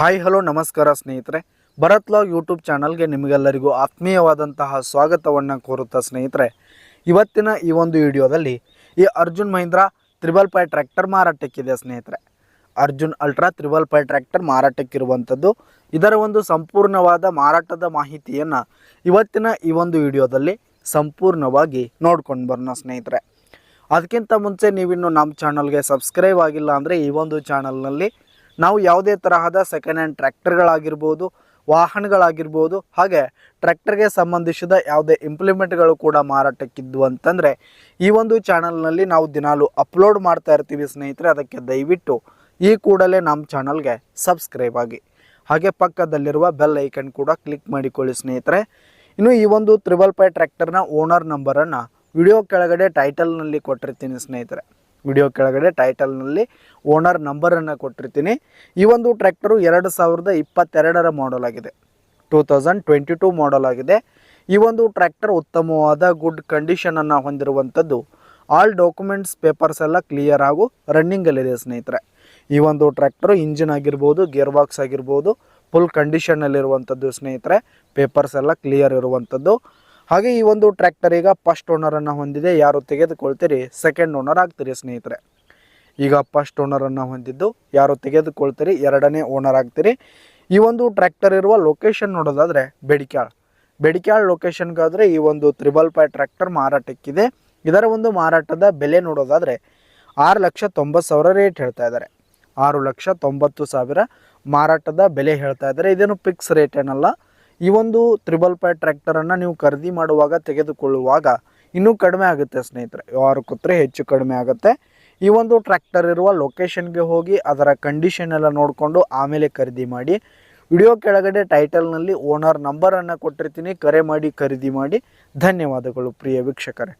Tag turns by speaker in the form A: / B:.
A: Hi, hello, ನಮಸ್ಕಾರ ಸ್ನೇಹಿತರೆ. Bharat log YouTube ಚಾನಲ್ಗೆ ನಿಮಗೆಲ್ಲರಿಗೂ ಆತ್ಮೀಯವಾದಂತಹ ಸ್ವಾಗತವನ್ನು ಕೋರುತ್ತಾ ಸ್ನೇಹಿತರೆ. ಇವತ್ತಿನ ಈ ಒಂದು ವಿಡಿಯೋದಲ್ಲಿ ಈ Arjun Mahindra triple five tractor ಮಾರಾಟಕ್ಕಿದೆ ಸ್ನೇಹಿತರೆ. Arjun ultra triple five tractor ಮಾರಾಟಕ್ಕಿರುವಂಥದ್ದು ಇದರ ಒಂದು ಸಂಪೂರ್ಣವಾದ ಮಾರಾಟದ ಮಾಹಿತಿಯನ್ನು ಇವತ್ತಿನ ಈ ಒಂದು ವಿಡಿಯೋದಲ್ಲಿ ಸಂಪೂರ್ಣವಾಗಿ ನೋಡ್ಕೊಂಡು ಬರೋಣ ಸ್ನೇಹಿತರೆ. ಅದಕ್ಕಿಂತ ಮುಂಚೆ ನೀವಿನ್ನು ನಮ್ಮ ಚಾನಲ್ಗೆ ಸಬ್ಸ್ಕ್ರೈಬ್ ಆಗಿಲ್ಲ ಅಂದರೆ ಈ ಒಂದು ಚಾನಲ್ನಲ್ಲಿ ನಾವು ಯಾವುದೇ ತರಹದ ಸೆಕೆಂಡ್ ಹ್ಯಾಂಡ್ ಟ್ರ್ಯಾಕ್ಟರ್ಗಳಾಗಿರ್ಬೋದು, ವಾಹನಗಳಾಗಿರ್ಬೋದು, ಹಾಗೆ ಟ್ರ್ಯಾಕ್ಟರ್ಗೆ ಸಂಬಂಧಿಸಿದ ಯಾವುದೇ ಇಂಪ್ಲಿಮೆಂಟ್ಗಳು ಕೂಡ ಮಾರಾಟಕ್ಕಿದ್ದು ಅಂತಂದರೆ ಈ ಒಂದು ಚಾನಲ್ನಲ್ಲಿ ನಾವು ದಿನಾಲು ಅಪ್ಲೋಡ್ ಮಾಡ್ತಾ ಇರ್ತೀವಿ ಸ್ನೇಹಿತರೆ, ಅದಕ್ಕೆ ದಯವಿಟ್ಟು ಈ ಕೂಡಲೇ ನಮ್ಮ ಚಾನಲ್ಗೆ ಸಬ್ಸ್ಕ್ರೈಬ್ ಆಗಿ. ಹಾಗೆ ಪಕ್ಕದಲ್ಲಿರುವ ಬೆಲ್ ಐಕನ್ ಕೂಡ ಕ್ಲಿಕ್ ಮಾಡಿಕೊಳ್ಳಿ ಸ್ನೇಹಿತರೆ. ಇನ್ನು ಈ ಒಂದು ತ್ರಿಬಲ್ ಪೈ ಟ್ರ್ಯಾಕ್ಟರ್ನ ಓನರ್ ನಂಬರನ್ನು ವಿಡಿಯೋ ಕೆಳಗಡೆ ಟೈಟಲ್ನಲ್ಲಿ ಕೊಟ್ಟಿರ್ತೀನಿ ಸ್ನೇಹಿತರೆ. ವಿಡಿಯೋ ಕೆಳಗಡೆ ಟೈಟಲ್ನಲ್ಲಿ ಓನರ್ ನಂಬರನ್ನು ಕೊಟ್ಟಿರ್ತೀನಿ. ಈ ಒಂದು ಟ್ರ್ಯಾಕ್ಟರು ಎರಡು ಸಾವಿರದ ಇಪ್ಪತ್ತೆರಡರ ಮಾಡಲ್ ಆಗಿದೆ. Two thousand twenty two model ಆಗಿದೆ. ಈ ಒಂದು ಟ್ರ್ಯಾಕ್ಟರ್ ಉತ್ತಮವಾದ ಗುಡ್ ಕಂಡೀಷನನ್ನು ಹೊಂದಿರುವಂಥದ್ದು ಆಲ್ ಡಾಕ್ಯುಮೆಂಟ್ಸ್ ಪೇಪರ್ಸ್ ಎಲ್ಲ ಕ್ಲಿಯರ್ ಆಗು ರನ್ನಿಂಗಲ್ಲಿದೆ ಸ್ನೇಹಿತರೆ. ಈ ಒಂದು ಟ್ರ್ಯಾಕ್ಟರು ಇಂಜಿನ್ ಆಗಿರ್ಬೋದು ಗೇರ್ ಬಾಕ್ಸ್ ಆಗಿರ್ಬೋದು ಫುಲ್ ಕಂಡೀಷನಲ್ಲಿರುವಂಥದ್ದು ಸ್ನೇಹಿತರೆ. ಪೇಪರ್ಸ್ ಎಲ್ಲ ಕ್ಲಿಯರ್ ಇರುವಂಥದ್ದು ಹಾಗೆ ಈ ಒಂದು ಟ್ರ್ಯಾಕ್ಟರ್ ಈಗ ಫಸ್ಟ್ ಓನರನ್ನು ಹೊಂದಿದೆ. ಯಾರು ತೆಗೆದುಕೊಳ್ತೀರಿ? ಸೆಕೆಂಡ್ ಓನರ್ ಆಗ್ತೀರಿ ಸ್ನೇಹಿತರೆ. ಈಗ ಫಸ್ಟ್ ಓನರನ್ನು ಹೊಂದಿದ್ದು ಯಾರು ತೆಗೆದುಕೊಳ್ತೀರಿ? ಎರಡನೇ ಓನರ್ ಆಗ್ತೀರಿ. ಈ ಒಂದು ಟ್ರ್ಯಾಕ್ಟರ್ ಇರುವ ಲೊಕೇಶನ್ ನೋಡೋದಾದರೆ ಬೆಡಿಕ್ಯಾಳ್ ಬೆಡಿಕ್ಯಾಳ್ ಲೊಕೇಶನ್ಗಾದರೆ ಈ ಒಂದು ತ್ರಿಬಲ್ ಪೈ ಟ್ರ್ಯಾಕ್ಟರ್ ಮಾರಾಟಕ್ಕಿದೆ. ಇದರ ಒಂದು ಮಾರಾಟದ ಬೆಲೆ ನೋಡೋದಾದರೆ ಆರು ಲಕ್ಷ ತೊಂಬತ್ತು ಸಾವಿರ ರೇಟ್ ಹೇಳ್ತಾ ಇದ್ದಾರೆ. ಆರು ಲಕ್ಷ ತೊಂಬತ್ತು ಸಾವಿರ ಮಾರಾಟದ ಬೆಲೆ ಹೇಳ್ತಾ ಇದ್ದಾರೆ. ಇದೇನು ಫಿಕ್ಸ್ ರೇಟ್ ಏನಲ್ಲ. ಈ ಒಂದು ತ್ರಿಬಲ್ ಟ್ರ್ಯಾಕ್ಟರ್ ಟ್ರ್ಯಾಕ್ಟರನ್ನು ನೀವು ಖರೀದಿ ಮಾಡುವಾಗ ತೆಗೆದುಕೊಳ್ಳುವಾಗ ಇನ್ನೂ ಕಡಿಮೆ ಆಗುತ್ತೆ ಸ್ನೇಹಿತರೆ. ಯಾರು ಕೂತ್ರೆ ಹೆಚ್ಚು ಕಡಿಮೆ ಆಗುತ್ತೆ. ಈ ಒಂದು ಟ್ರ್ಯಾಕ್ಟರ್ ಇರುವ ಲೊಕೇಶನ್ಗೆ ಹೋಗಿ ಅದರ ಕಂಡೀಷನ್ ಎಲ್ಲ ನೋಡಿಕೊಂಡು ಆಮೇಲೆ ಖರೀದಿ ಮಾಡಿ. ವಿಡಿಯೋ ಕೆಳಗಡೆ ಟೈಟಲ್ನಲ್ಲಿ ಓನರ್ ನಂಬರನ್ನು ಕೊಟ್ಟಿರ್ತೀನಿ. ಕರೆ ಮಾಡಿ, ಖರೀದಿ ಮಾಡಿ. ಧನ್ಯವಾದಗಳು ಪ್ರಿಯ ವೀಕ್ಷಕರೇ.